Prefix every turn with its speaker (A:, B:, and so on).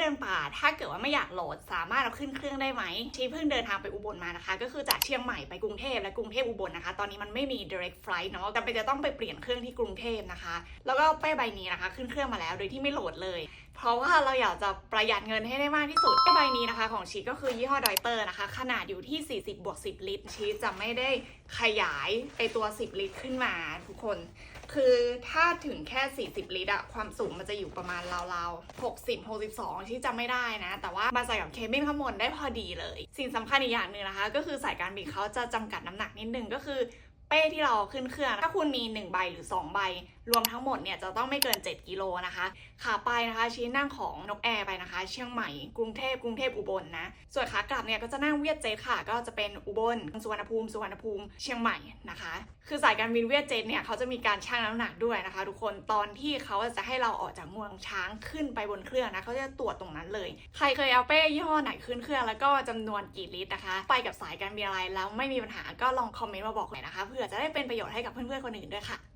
A: เดินป่า ถ้าเกิดว่าไม่อยากโหลด สามารถเอาขึ้นเครื่องได้ไหมชีเพิ่งเดินทางไปอุบลมานะคะ ก็คือจากเชียงใหม่ไปกรุงเทพและกรุงเทพอุบลนะคะ ตอนนี้มันไม่มี direct flight เนาะจำเป็นจะต้องไปเปลี่ยนเครื่องที่กรุงเทพนะคะ แล้วก็เป้ใบนี้นะคะ ขึ้นเครื่องมาแล้วโดยที่ไม่โหลดเลย เพราะว่าเราอยากจะประหยัดเงินให้ได้มากที่สุดใบนี้นะคะ ของชีก็คือยี่ห้อดอยเตอร์นะคะ ขนาดอยู่ที่ 40บวก10 ลิตรชีจะไม่ได้ขยายไอตัว 10 ลิตรขึ้นมาทุกคน คือถ้าถึงแค่ 40 ลิตรอะความสูงมันจะอยู่ประมาณราวๆ 60 62 ที่จำไม่ได้นะ แต่ว่ามาใส่กับเคบินข้างบนได้พอดีเลย สิ่งสำคัญอีกอย่างหนึ่งนะคะ ก็คือสายการบินเขาจะจำกัดน้ำหนักนิดนึงก็คือ ป้ที่เราขึ้นเครื่อง ถ้าคุณมี 1 ใบหรือ 2 ใบ รวมทั้งหมดเนี่ยจะต้องไม่เกิน 7 กิโลนะคะ ขาไปนะคะชี้นั่งของนกแอร์ไปนะคะ เชียงใหม่ กรุงเทพกรุงเทพอุบลนะ ส่วนขากลับเนี่ยก็จะนั่งเวียดเจ็ตค่ะ ก็จะเป็นอุบลสุวรรณภูมิสุวรรณภูมิเชียงใหม่นะคะ คือสายการบินเวียดเจ็ตเนี่ยเขาจะมีการชั่งน้ำหนักด้วยนะคะ ทุกคนตอนที่เขาจะให้เราออกจากเมืองช้างขึ้นไปบนเครื่องนะเขาจะตรวจตรงนั้นเลย ใครเคยเอาเป้ยี่ห้อไหนขึ้นเครื่องแล้วก็จำนวนกี่ลิตรนะคะ ไปกับสายการบินอะไรแล้วไม่มีปัญหาก็ลองคอมเมนต์มาบอกเลยนะคะเผื่อจะได้เป็นประโยชน์ให้กับเพื่อนๆคนอื่นด้วยค่ะ